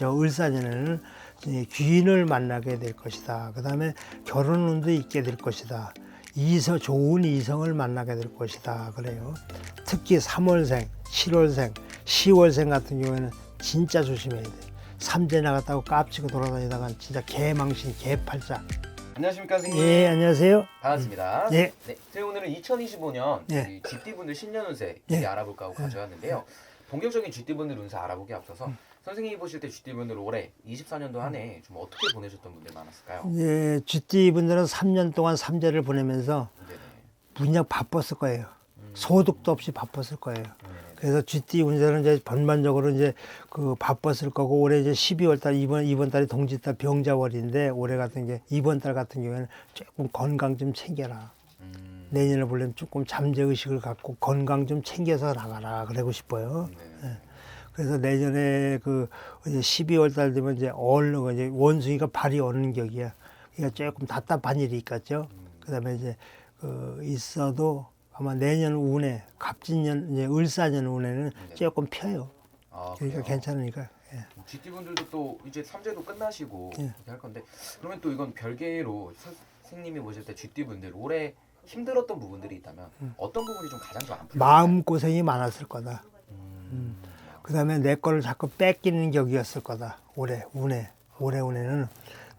저 을사년에는 귀인을 만나게 될 것이다. 그 다음에 결혼운도 있게 될 것이다. 이서 좋은 이성을 만나게 될 것이다. 그래요. 특히 3월생, 7월생, 10월생 같은 경우에는 진짜 조심해야 돼. 삼재 나갔다고 깝치고 돌아다니다가 진짜 개망신, 개팔자. 안녕하십니까 선생님. 예, 안녕하세요. 반갑습니다. 예. 네, 저희 오늘은 2025년 예. GT분들 신년 운세 예. 알아볼까 하고 가져왔는데요. 본격적인 GT분들 운세 알아보기 앞서서 음. 선생님이 보실 때 GT분들 올해 24년도 한 해 좀 어떻게 보내셨던 분들 많았을까요? 이제 GT 분들은 3년 동안 삼재를 보내면서 네네. 바빴을 거예요. 음. 소득도 없이 바빴을 거예요. 그래서 GT 운세는 이제 전반적으로 이제 그 바빴을 거고 올해 이제 12월 달 이번 이번 달이 동짓달 병자월인데 올해 같은 게 이번 달 같은 경우에는 조금 건강 좀 챙겨라. 음. 내년에 보려면 조금 잠재 의식을 갖고 건강 좀 챙겨서 나가라 그러고 싶어요. 네네. 그래서 내년에 그 이제 12월 달 되면 이제 얼른 이제 원숭이가 발이 오는 격이야. 그러니까 조금 답답한 일이 있겠죠. 음. 그다음에 이제 그 있어도 아마 내년 운에 갑진년 이제 을사년 운에는 네. 조금 펴요. 아, 그러니까 그래요? 괜찮으니까. 예. GT분들도 또 이제 삼재도 끝나시고 예. 이렇게 할 건데 그러면 또 이건 별개로 선- 선생님이 보실 때 GT분들 올해 힘들었던 부분들이 있다면 어떤 부분이 좀 가장 좀 안 풀렸나요? 음. 마음 고생이 많았을 거다. 음. 그 다음에 내 거를 자꾸 뺏기는 격이었을 거다. 올해 운에 올해 운에는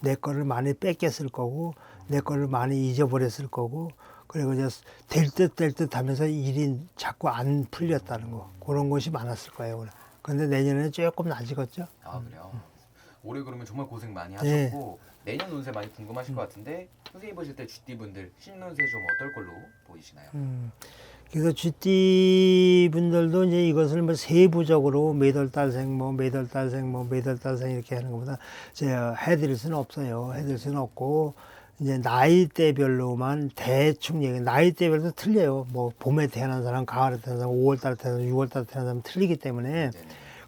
내 거를 많이 뺏겼을 거고 내 거를 많이 잊어버렸을 거고 그리고 이제 될 듯 될 듯 하면서 일이 자꾸 안 풀렸다는 거 그런 것이 많았을 거예요. 올해. 근데 내년에는 조금 나아지겠죠. 아 그래요? 올해 그러면 정말 고생 많이 예. 하셨고 내년 운세 많이 궁금하실 것 같은데 선생님 보실 때 GT분들 신년 운세 좀 어떨 걸로 보이시나요? 음. 그래서 GT 분들도 이제 이것을 뭐 세부적으로 매달 달생 뭐 매달 달생 뭐 매달 달생 이렇게 하는 것보다 제가 해드릴 수는 없어요. 해드릴 수는 없고 이제 나이대별로만 대충 얘기 나이대별로 틀려요. 뭐 봄에 태어난 사람, 가을에 태어난 사람, 5월 달에 태어난 사람, 6월 달에 태어난 사람 틀리기 때문에.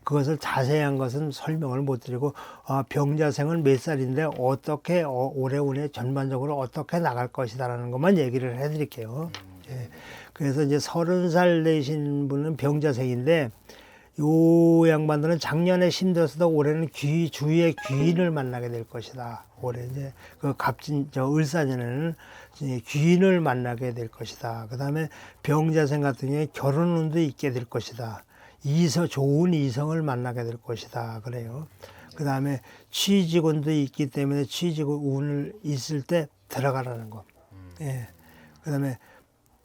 그것을 자세한 것은 설명을 못 드리고 아, 병자생은 몇 살인데 어떻게 어, 올해 운에 전반적으로 어떻게 나갈 것이다라는 것만 얘기를 해드릴게요. 예. 그래서 이제 서른 살 되신 분은 병자생인데 요 양반들은 작년에 힘들었어도 올해는 귀 주위의 귀인을 만나게 될 것이다. 올해 이제 그 갑진 저 을사년에는 귀인을 만나게 될 것이다. 그다음에 병자생 같은 경우에 결혼 운도 있게 될 것이다. 이서 좋은 이성을 만나게 될 것이다. 그래요. 그다음에 취직운도 있기 때문에 취직운 운을 있을 때 들어가라는 거. 예. 그다음에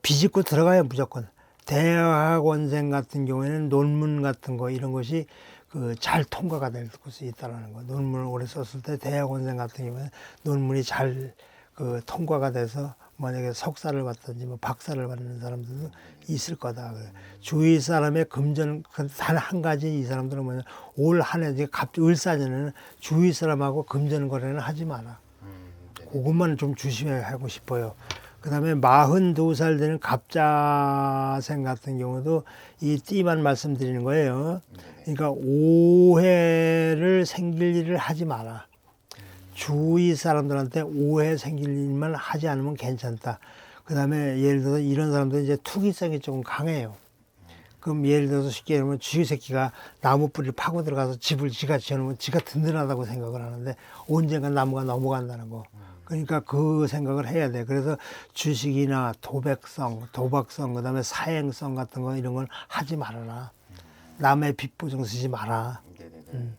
비집고 들어가요 무조건. 대학원생 같은 경우에는 논문 같은 거 이런 것이 그 잘 통과가 될수 있다라는 거. 논문을 오래 썼을 때 대학원생 같은 경우에는 논문이 잘 그 통과가 돼서 만약에 석사를 받든지 뭐 박사를 받는 사람들도 있을 거다. 그래. 주위 사람의 금전 단 한 가지 이 사람들은 뭐냐 올 한해 이제 갑 을사년에는 주위 사람하고 금전 거래는 하지 마라. 음, 네네. 그것만 좀 조심해 하고 싶어요. 그 다음에 마흔두 살 되는 갑자생 같은 경우도 이 띠만 말씀드리는 거예요. 네네. 그러니까 오해를 생길 일을 하지 마라. 주위 사람들한테 오해 생길 일만 하지 않으면 괜찮다. 그 다음에 예를 들어서 이런 사람들은 이제 투기성이 조금 강해요. 그럼 예를 들어서 쉽게 얘기하면 쥐 새끼가 나무 뿌리를 파고 들어가서 집을 지가 지어놓으면 지가 든든하다고 생각을 하는데 언젠가 나무가 넘어간다는 거. 그러니까 그 생각을 해야 돼. 그래서 주식이나 도백성, 도박성, 그 다음에 사행성 같은 거 이런 건 하지 말아라. 남의 빚보증 쓰지 마라. 음.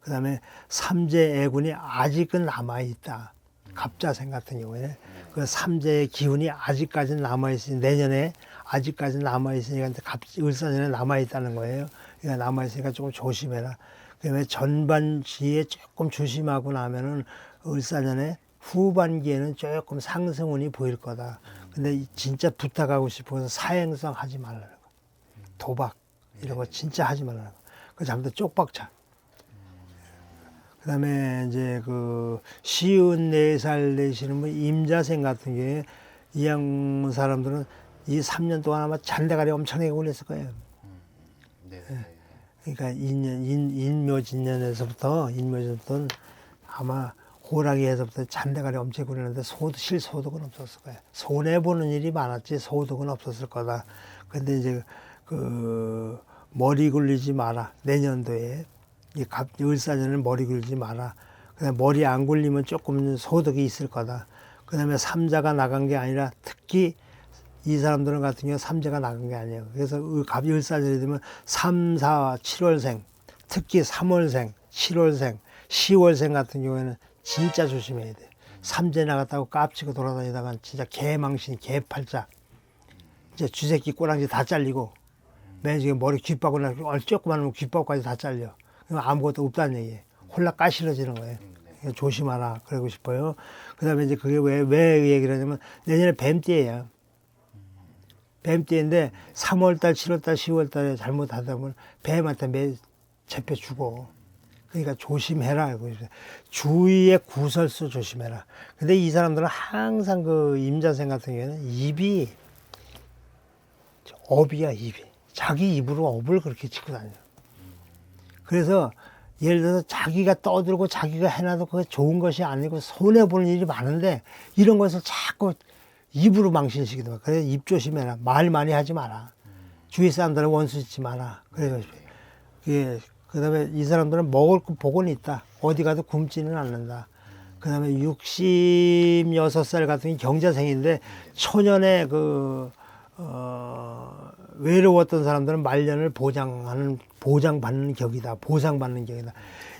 그 다음에 삼재 애군이 아직은 남아 있다. 갑자생 같은 경우에 그 삼재의 기운이 아직까지는 남아 있으니 내년에 아직까지 남아 있으니까 갑 을사년에 남아 있다는 거예요. 그러니까 남아 있으니까 조금 조심해라. 그다음에 전반기에 조금 조심하고 나면은 을사년에 후반기에는 조금 상승운이 보일 거다. 근데 이 진짜 부탁하고 싶어서 사행성 하지 말라는 거. 도박 이런 거 진짜 하지 말라는 거. 그 잘못해 쪽박차. 그다음에 이제 그 쉬운 네살 되시는 분 임자생 같은 경우에 이양 사람들은 이 3년 동안 아마 잔대가리 엄청나게 올렸을 거예요. 네네. 그러니까 인년 인, 인묘진년에서부터 인묘진부터는 아마 호랑이에서부터 잔대가리 엄청 굴렸는데 소득 실소득은 없었을 거예요. 손해 보는 일이 많았지 소득은 없었을 거다. 근데 이제 그 머리 굴리지 마라 내년도에 이 갑, 을사년은 머리 굴리지 마라. 그다음에 머리 안 굴리면 조금 소득이 있을 거다. 그 다음에 삼자가 나간 게 아니라 특히 이 사람들은 같은 경우 삼자가 나간 게 아니에요. 그래서 의- 갑 을사년이 되면 3, 4, 7월생, 특히 3월생, 7월생, 10월생 같은 경우에는 진짜 조심해야 돼. 삼재 나갔다고 깝치고 돌아다니다가 진짜 개망신, 개팔자. 이제 쥐새끼 꼬랑지 다 잘리고 맨 지금 머리 귓바구나 얼조그만 하면 귓바구까지 다 잘려. 그럼 아무것도 없다는 얘기예요. 홀라 까실어지는 거예요. 음, 조심하라 그러고 싶어요. 그다음에 이제 그게 왜왜 얘기를 하냐면 내년에 뱀띠예요. 뱀띠인데 3월달, 7월달, 10월달에 잘못하다 보면 뱀한테 매 잡혀 죽어. 그러니까 조심해라. 주위의 구설수 조심해라. 근데 이 사람들은 항상 그 임자생 같은 경우에는 입이 업이야 입이. 자기 입으로 업을 그렇게 치고 다녀. 그래서 예를 들어서 자기가 떠들고 자기가 해놔도 그게 좋은 것이 아니고 손해 보는 일이 많은데 이런 것을 자꾸 입으로 망신시키더만. 그래서 입 조심해라. 말 많이 하지 마라. 주위 사람들은 원수 짓지 마라. 그래서 예, 그 다음에 이 사람들은 먹을 거 복은 있다. 어디 가도 굶지는 않는다. 그 다음에 66살 같은 경자생인데 초년에 그 어, 외로웠던 사람들은 말년을 보장하는 보장받는 격이다. 보상받는 격이다.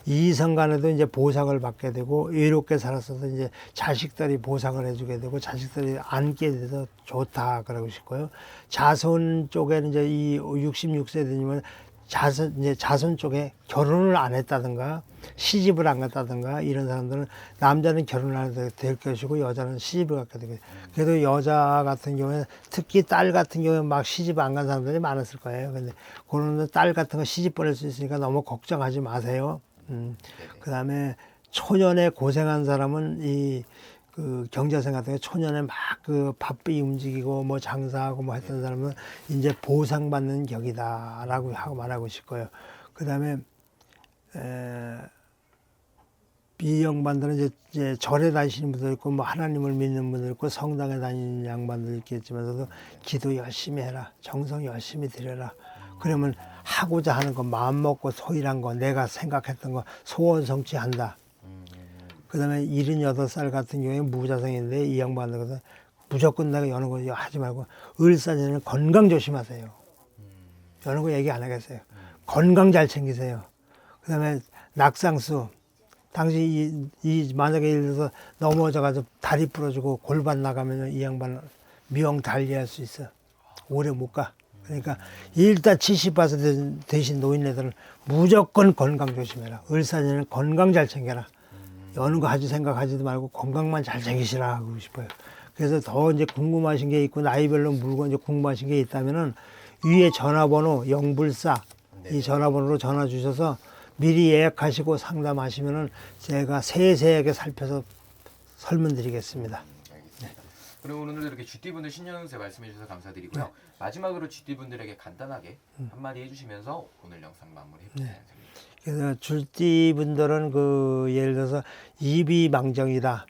이성간에도 이제 보상을 받게 되고 외롭게 살았어도 이제 자식들이 보상을 해주게 되고 자식들이 안게 돼서 좋다 그러고 싶고요. 자손 쪽에는 이제 이 66세 되면 자손 이제 자손 쪽에 결혼을 안 했다든가 시집을 안 갔다든가 이런 사람들은 남자는 결혼을 하게 될 것이고 여자는 시집을 갖게 되고 그래도 여자 같은 경우에 특히 딸 같은 경우에 막 시집 안 간 사람들이 많았을 거예요. 근데 그런 딸 같은 거 시집 보낼 수 있으니까 너무 걱정하지 마세요. 음. 그 다음에 초년에 고생한 사람은 이 그 경자생 같은 게 초년에 막 그 바삐 움직이고 뭐 장사하고 뭐 했던 사람은 이제 보상받는 격이다라고 하고 말하고 싶고요. 그 다음에 에, 비영반들은 이제, 이제 절에 다니시는 분들 있고 뭐 하나님을 믿는 분들 있고 성당에 다니는 양반들 있겠지만서도 기도 열심히 해라. 정성 열심히 드려라. 그러면 하고자 하는 거 마음 먹고 소일한 거 내가 생각했던 거 소원 성취한다. 음, 그 다음에 78살 같은 경우에 무자성인데 이 양반들은 무조건 내가 여는 거 하지 말고 을사년에는 건강 조심하세요. 여는 거 얘기 안 하겠어요. 건강 잘 챙기세요. 그 다음에 낙상수 당시 이, 이 만약에 예를 들어서 넘어져가지고 다리 부러지고 골반 나가면 이 양반 미용 달리할 수 있어. 오래 못 가. 그러니까 일단 70% 되신 노인네들은 무조건 건강 조심해라. 을사년에는 건강 잘 챙겨라. 여는 거 하지 생각하지도 말고 건강만 잘 챙기시라 하고 싶어요. 그래서 더 이제 궁금하신 게 있고 나이별로 물건 이제 궁금하신 게 있다면은 위에 전화번호 영불사 이 전화번호로 전화 주셔서 미리 예약하시고 상담하시면은 제가 세세하게 살펴서 설문드리겠습니다. 알겠습니다. 그리고 오늘도 이렇게 쥐띠분들 신년운세 말씀해 주셔서 감사드리고요. 마지막으로 쥐띠분들에게 간단하게 한마디 해주시면서 오늘 영상 마무리 해주세요. 그래서 줄띠 분들은 그 예를 들어서 입이 망정이다.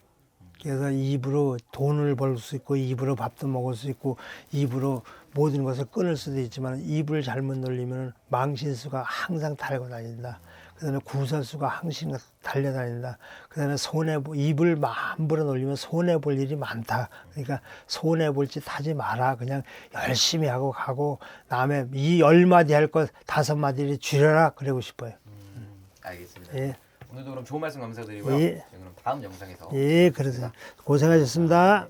그래서 입으로 돈을 벌 수 있고 입으로 밥도 먹을 수 있고 입으로 모든 것을 끊을 수도 있지만 입을 잘못 놀리면 망신수가 항상 달고 다닌다. 그다음에 구설수가 항상 달려다닌다. 그다음에 손해 보- 입을 함부로 놀리면 손해 볼 일이 많다. 그러니까 손해 볼 짓 하지 마라. 그냥 열심히 하고 가고 남의 이 열 마디 할 것 다섯 마디를 줄여라. 그러고 싶어요. 알겠습니다. 예, 오늘도 그럼 좋은 말씀 감사드리고요. 예. 네, 그럼 다음 영상에서 예, 그러세요. 고생하셨습니다.